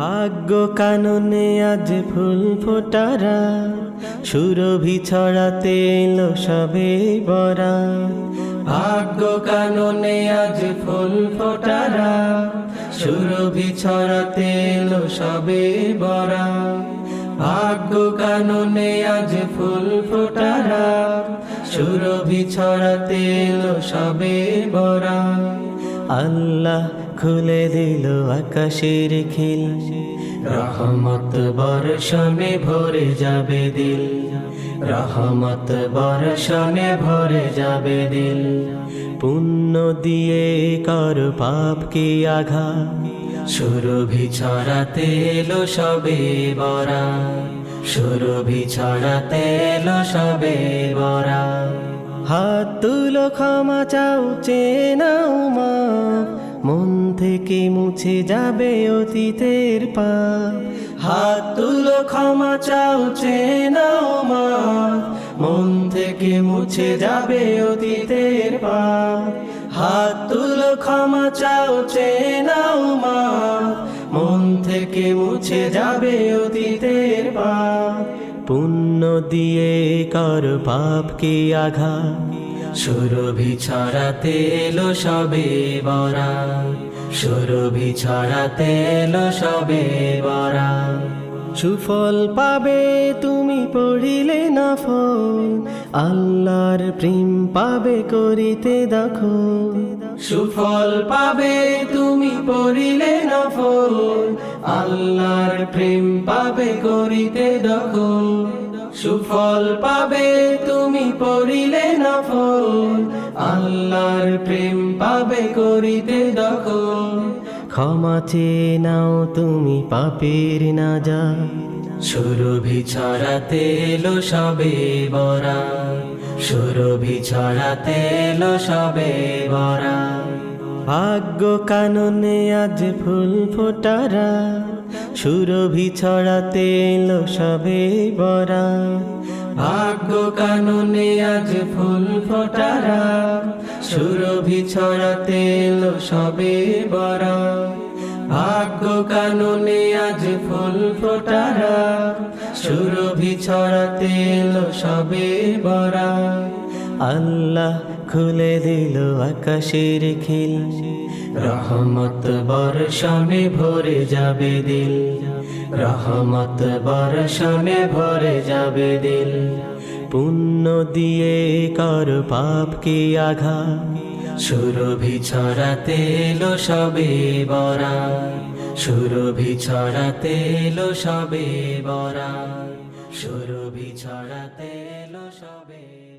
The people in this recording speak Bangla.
ভাগ্য কাননে আজ ফুল ফোটারা, সুরভি ছড়াতে এলো সবে বরা। ভাগ্য কাননে আজ ফুল ফোটারা, সুরভি ছড়াতে এলো সবে বরা। ভাগ্য কাননে আজ ফুল ফোটারা, সুরভি ছড়াতে এলো সবে বরা। আল্লাহ খুলে দিল আকাশের খিল। রহমত বর্ষণে ভরে যাবে দিল। রহমত বর্ষণে ভরে যাবে দিল। পুণ্য দিয়ে কর পাপ কি আঘা সুরভি ছড়াতে এলো সবে বরা সুরভি ছড়াতে এলো সবে বরা হাত তুলো, ক্ষমা চাও চেনাও মা মন থেকে মুছে যাবে অতীতের পাপ। হাত তুলো, ক্ষমা চাও চেনাও মা। মন থেকে মুছে যাবে অতীতের পাপ। হাত তুলো, ক্ষমা চাও চেনাও মা। মন থেকে মুছে যাবে অতীতের পাপ। পুণ্য দিয়ে কর পাপ কি আঘা সুরভি ছড়াতে এলো সবে বরা। সুরভি ছড়াতে এলো সবে বরা। সুফল পাবে তুমি পড়িলে না ফল আল্লাহর প্রেম পাবে করিতে দেখো সুফল পাবে তুমি পড়িলে না ফল আল্লাহর প্রেম পাবে করিতে দেখো সুফল পাবে, তুমি পড়িলে না ফল আল্লাহর প্রেম পাবে করিতে দেখো ক্ষমা চেয়ে নাও তুমি পাপের না যা সুরভি ছড়াতে এলো সবে বরা। সুরভি ছড়াতে এলো সবে বরা। ভাগ্য কাননে আজ ফুল ফোটারা। সুরভি ছড়াতে এলো সবে বরা। ভাগ্য কাননে আজ ফুল ফোটারা। সুরভি ছড়াতে এলো সবে বরা। ভাগ্য কাননে আজ ফুল ফোটারা। সুরভি ছড়াতে এলো সবে বরা। আল্লাহ খুলে দিল আকাশের খিল। রহমত বর্ষণে ভরে যাবে দিল। রহমত বর্ষণে ভরে যাবে দিল। পুণ্য দিয়ে কর পাপ কি আঘা সুরভি ছড়াতে এলো সবে বরা সুরভি ছড়াতে এলো সবে বরা সুরভি ছড়াতে এলো সবে